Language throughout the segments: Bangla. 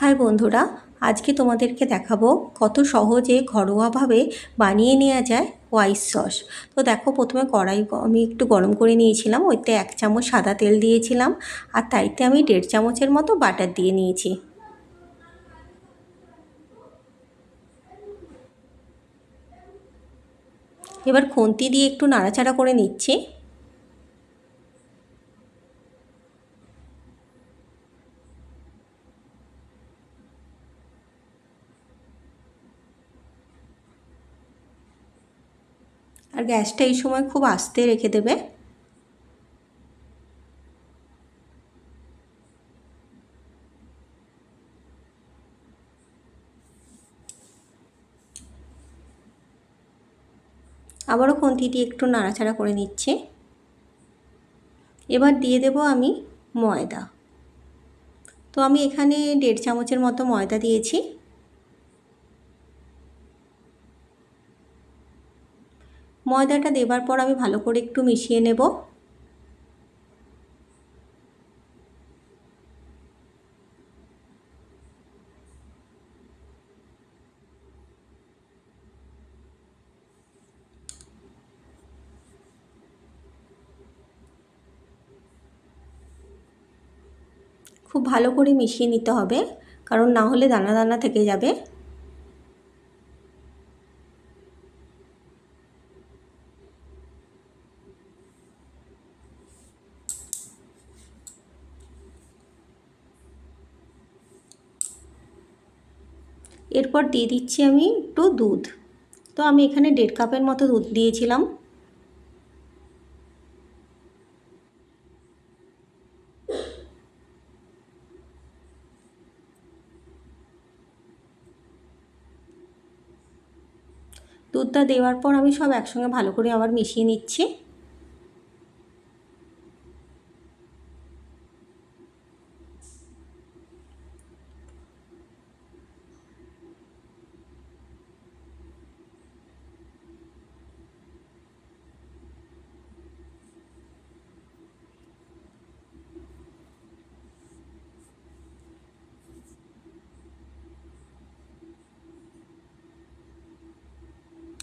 হাই বন্ধুরা, আজকে তোমাদেরকে দেখাবো কত সহজে ঘরোয়াভাবে বানিয়ে নেওয়া যায় হোয়াইট সস তো দেখো, প্রথমে কড়াই আমি একটু গরম করে নিয়েছিলাম, ওইতে এক চামচ সাদা তেল দিয়েছিলাম, আর তাইতে আমি দেড় চামচের মতো বাটার দিয়ে নিয়েছি। এবার খুন্তি দিয়ে একটু নাড়াচাড়া করে নিচ্ছি। আর গ্যাসটা এই সময় খুব আস্তে রেখে দেবে। আবারও দিয়ে একটু নাড়াচাড়া করে নিচ্ছে। এবার দিয়ে দেব আমি ময়দা। তো আমি এখানে দেড় চামচের মতো ময়দা দিয়েছি। ময়দাটা দেবার পর আমি ভালো করে একটু মিশিয়ে নেব। খুব ভালো করে মিশিয়ে নিতে হবে, কারণ না হলে দানা দানা থেকে যাবে। এরপর দিয়ে দিচ্ছি আমি একটু দুধ। তো আমি এখানে দেড় কাপের মতো দুধ দিয়েছিলাম। দুধটা দেওয়ার পর আমি সব একসঙ্গে ভালো করে আবার মিশিয়ে নিচ্ছি।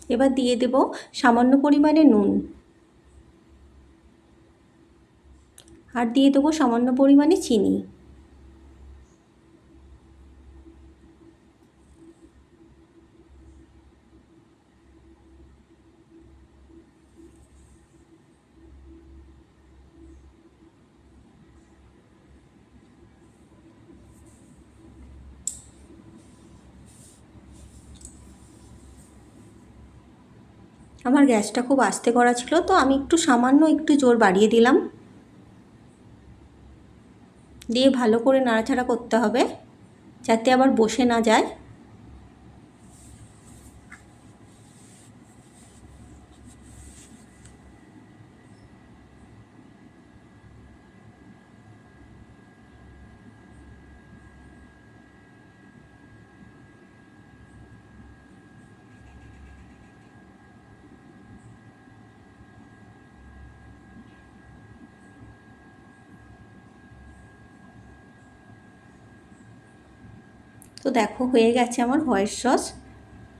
এবার দিয়ে দেব সামান্য পরিমাণে নুন। আর দিয়ে দেবো সামান্য পরিমাণে চিনি। আমার গ্যাসটা খুব আস্তে করা ছিল, তো আমি একটু সামান্য একটু জোর বাড়িয়ে দিলাম। দিয়ে ভালো করে নাড়াচাড়া করতে হবে, যাতে আবার বসে না যায়। তো দেখো হয়ে গেছে আমার হোয়াইট সস।